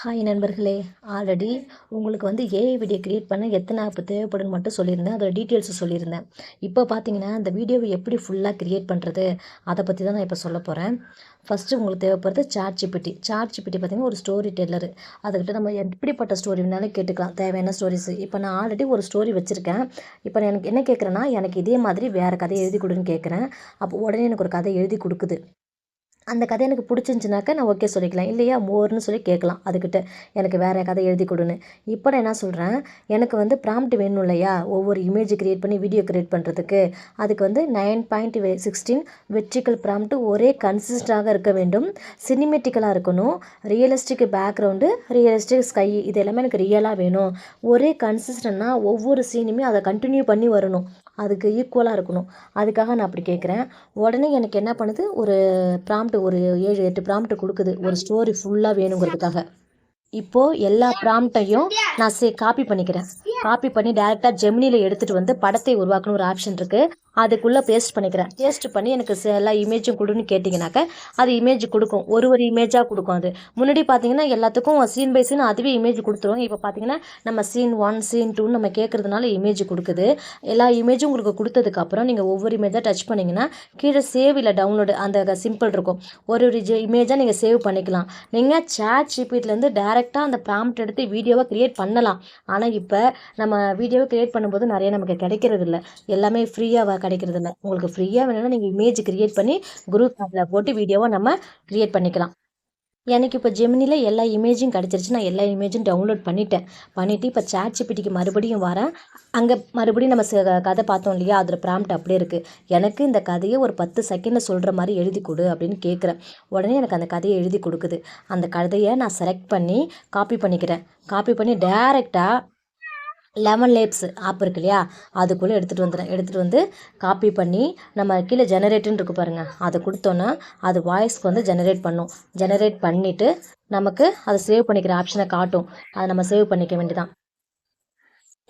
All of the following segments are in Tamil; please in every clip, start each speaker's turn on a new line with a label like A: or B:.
A: ஹாய் நண்பர்களே ஆல்ரெடி உங்களுக்கு வந்து ஏஐ வீடியோ க்ரியேட் பண்ண எத்தனை ஆப் தேவைப்படுன்னு மட்டும் சொல்லியிருந்தேன். அதோட டீட்டெயில்ஸை சொல்லியிருந்தேன். இப்போ பார்த்தீங்கன்னா அந்த வீடியோவை எப்படி ஃபுல்லாக க்ரியேட் பண்ணுறது அதை பற்றி தான் நான் இப்போ சொல்ல போகிறேன் ஃபஸ்ட்டு உங்களுக்கு தேவைப்படுறது சாட் ஜிபிடி சாட் ஜிபிடி பார்த்திங்கன்னா ஒரு ஸ்டோரி டெல்லரு அதுக்கிட்ட நம்ம எப்படிப்பட்ட ஸ்டோரி வேணாலும் கேட்டுக்கலாம். தேவையான ஸ்டோரிஸ் இப்போ நான் ஆல்ரெடி ஒரு ஸ்டோரி வச்சுருக்கேன். இப்போ நான் எனக்கு என்ன கேட்குறேன்னா எனக்கு இதே மாதிரி வேறு கதை எழுதி கொடுன்னு கேட்குறேன் அப்போ உடனே எனக்கு ஒரு கதை எழுதி கொடுக்குது. அந்த கதை எனக்கு பிடிச்சிருந்துச்சுனாக்கா நான் ஓகே சொல்லிக்கலாம். இல்லையா? மோர்னு சொல்லி கேட்கலாம் அதுக்கிட்ட. எனக்கு வேறு கதை எழுதி கொடுன்னு. இப்போ நான் என்ன சொல்கிறேன் எனக்கு வந்து ப்ராம்ப்ட் வேணும் இல்லையா? ஒவ்வொரு இமேஜ் க்ரியேட் பண்ணி வீடியோ க்ரியேட் பண்ணுறதுக்கு அதுக்கு வந்து nine point sixteen vertical prompt ஒரே கன்சிஸ்டாக இருக்க வேண்டும். சினிமெட்டிக்கலாக இருக்கணும். ரியலிஸ்டிக் பேக்ரவுண்டு ரியலிஸ்டிக் ஸ்கை இது எல்லாமே எனக்கு ரியலாக வேணும். ஒரே கன்சிஸ்டன்னா ஒவ்வொரு சீனுமே அதை கண்டினியூ பண்ணி வரணும். அதுக்கு ஈக்குவலாக இருக்கணும். அதுக்காக நான் அப்படி கேட்குறேன். உடனே எனக்கு என்ன பண்ணுது? ஒரு ப்ராம்ப்ட் ஒரு ஏழு எட்டு ப்ராம்ப்ட் கொடுக்குது. ஒரு ஸ்டோரி ஃபுல்லாக வேணுங்கிறதுக்காக. இப்போது எல்லா ப்ராம்ப்டையும் நான் சே காப்பி பண்ணிக்கிறேன். காப்பி பண்ணி டேரெக்டாக ஜெமினியில் எடுத்துகிட்டு வந்து படத்தை உருவாக்கணும் ஒரு ஆப்ஷன் இருக்குது அதுக்குள்ளே பேஸ்ட் பண்ணிக்கிறேன். பேஸ்ட் பண்ணி எனக்கு எல்லா இமேஜும் கொடுன்னு கேட்டிங்கனாக்க அது இமேஜ் கொடுக்கும். ஒரு ஒரு இமேஜாக கொடுக்கும் அது. முன்னாடி பார்த்தீங்கன்னா எல்லாத்துக்கும் சீன் பை சீன் அதுவே இமேஜ் கொடுத்துருவோம் இப்போ பார்த்தீங்கன்னா நம்ம சீன் ஒன் சீன் டூன்னு நம்ம கேட்குறதுனால இமேஜ் கொடுக்குது. எல்லா இமேஜும் உங்களுக்கு கொடுத்ததுக்கப்புறம் நீங்கள் ஒவ்வொரு இமேஜாக டச் பண்ணிங்கன்னா கீழே சேவ் இல்லை டவுன்லோடு அந்த சிம்பிள் இருக்கும். ஒரு ஒரு இமேஜாக நீங்கள் சேவ் பண்ணிக்கலாம். நீங்கள் சேட் ஜிபிட்லேருந்து டேரெக்டாக அந்த ப்ராம்ப்ட் எடுத்து வீடியோவை க்ரியேட் பண்ணலாம். ஆனால் இப்போ நம்ம வீடியோவை க்ரியேட் பண்ணும்போது நிறைய நமக்கு கிடைக்கிறது இல்லை எல்லாமே ஃப்ரீயாக கிடைக்கிறது இல்லை உங்களுக்கு ஃப்ரீயாக வேணும்னா நீங்கள் இமேஜ் க்ரியேட் பண்ணி குரூப் அதில் போட்டு வீடியோவை நம்ம க்ரியேட் பண்ணிக்கலாம். எனக்கு இப்போ ஜெமினியில் எல்லா இமேஜும் கிடச்சிருச்சு நான் எல்லா இமேஜும் டவுன்லோட் பண்ணிட்டேன். பண்ணிவிட்டு இப்போ சேட் ஜிபிடிக்கு மறுபடியும் வரேன். அங்கே மறுபடியும் நம்ம கதை பார்த்தோம் இல்லையா? அதில் ப்ராம்ப்ட் அப்படியே இருக்குது எனக்கு இந்த கதையை ஒரு பத்து செகண்டில் சொல்கிற மாதிரி எழுதி கொடு அப்படின்னு கேட்குறேன் உடனே எனக்கு அந்த கதையை எழுதி கொடுக்குது. அந்த கதையை நான் செலக்ட் பண்ணி காப்பி பண்ணிக்கிறேன். காப்பி பண்ணி டேரெக்டாக லெமன் லேப்ஸ் ஆப் இருக்கு இல்லையா? அதுக்குள்ளே எடுத்துகிட்டு வந்துடுறேன் எடுத்துகிட்டு வந்து காப்பி பண்ணி நம்ம கீழே ஜெனரேட்டுன்னு இருக்குது பாருங்கள் அதை கொடுத்தோன்னா அது வாய்ஸ்க்கு வந்து ஜெனரேட் பண்ணும். ஜெனரேட் பண்ணிவிட்டு நமக்கு அதை சேவ் பண்ணிக்கிற ஆப்ஷனை காட்டும். அதை நம்ம சேவ் பண்ணிக்க வேண்டியதான்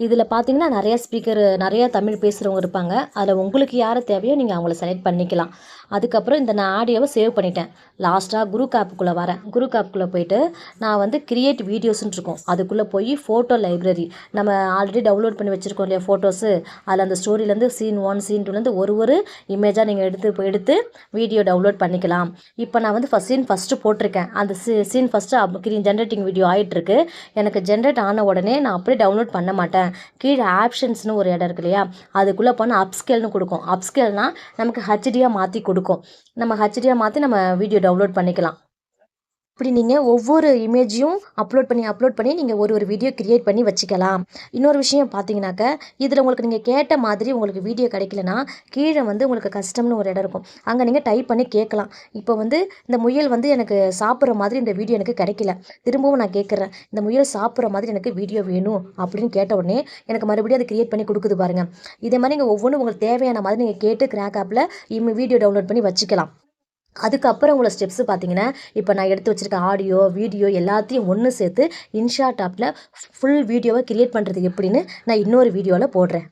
A: இதில் பார்த்தீங்கன்னா நிறைய ஸ்பீக்கர் நிறைய தமிழ் பேசுகிறவங்க இருப்பாங்க. அதில் உங்களுக்கு யார் தேவையோ நீங்கள் அவங்கள செலக்ட் பண்ணிக்கலாம். அதுக்கப்புறம் இந்த நான் ஆடியோவை சேவ் பண்ணிட்டேன். லாஸ்ட்டாக குரூப் ஆப்புக்குள்ளே வரேன். குரூப் ஆப்புக்குள்ளே போயிட்டு நான் வந்து கிரியேட் வீடியோஸ்ன்னு இருக்கும். அதுக்குள்ளே போய் ஃபோட்டோ லைப்ரரி நம்ம ஆல்ரெடி டவுன்லோட் பண்ணி வச்சுருக்கோம் இல்லையா ஃபோட்டோஸு அதில் அந்த ஸ்டோரியிலேருந்து சீன் ஒன் சீன் டூலேருந்து ஒரு ஒரு இமேஜாக நீங்கள் எடுத்து எடுத்து வீடியோ டவுன்லோட் பண்ணிக்கலாம். இப்போ நான் வந்து ஃபஸ்ட் சீன் ஃபஸ்ட்டு போட்டிருக்கேன். அந்த scene first green generating video ஆகிட்டுருக்கு எனக்கு ஜென்ரேட் ஆன உடனே நான் அப்படியே டவுன்லோட் பண்ண மாட்டேன். கீழே ஆப்ஷன்ஸ்னு ஒரு இடம் இருக்கு இல்லையா? அதுக்குள்ளே போனால் அப்ஸ்கேல்னு கொடுக்கும். அப்ஸ்கேல்னால் நமக்கு ஹச்டியாக மாற்றி கொடுக்கும். நம்ம ஹச்டியாக மாற்றி நம்ம வீடியோ டவுன்லோட் பண்ணிக்கலாம். இப்படி நீங்கள் ஒவ்வொரு இமேஜையும் அப்லோட் பண்ணி அப்லோட் பண்ணி நீங்கள் ஒரு ஒரு வீடியோ க்ரியேட் பண்ணி வச்சுக்கலாம். இன்னொரு விஷயம் பார்த்தீங்கன்னாக்க இதில் உங்களுக்கு நீங்கள் கேட்ட மாதிரி உங்களுக்கு வீடியோ கிடைக்கலனா கீழே வந்து உங்களுக்கு கஷ்டம்னு ஒரு இடம் இருக்கும். அங்கே நீங்கள் டைப் பண்ணி கேட்கலாம். இப்போ வந்து இந்த முயல் வந்து எனக்கு சாப்பிட்ற மாதிரி இந்த வீடியோ எனக்கு கிடைக்கல. திரும்பவும் நான் கேட்குறேன் இந்த முயல் சாப்பிட்ற மாதிரி எனக்கு வீடியோ வேணும் அப்படின்னு கேட்ட உடனே எனக்கு மறுபடியும் அதை க்ரியேட் பண்ணி கொடுக்குது பாருங்கள் இதே மாதிரி நீங்கள் ஒவ்வொன்றும் உங்களுக்கு தேவையான மாதிரி நீங்கள் கேட்டு கிராக் ஆப்பில் வீடியோ டவுன்லோட் பண்ணி வச்சுக்கலாம். அதுக்கப்புறம் உள்ள ஸ்டெப்ஸ் பார்த்தீங்கன்னா இப்போ நான் எடுத்து வச்சுருக்க ஆடியோ வீடியோ எல்லாத்தையும் ஒன்று சேர்த்து இன்ஷாட் ஆப்பில் ஃபுல் வீடியோவை க்ரியேட் பண்ணுறதுக்கு எப்படின்னு நான் இன்னொரு வீடியோவில் போடுறேன்.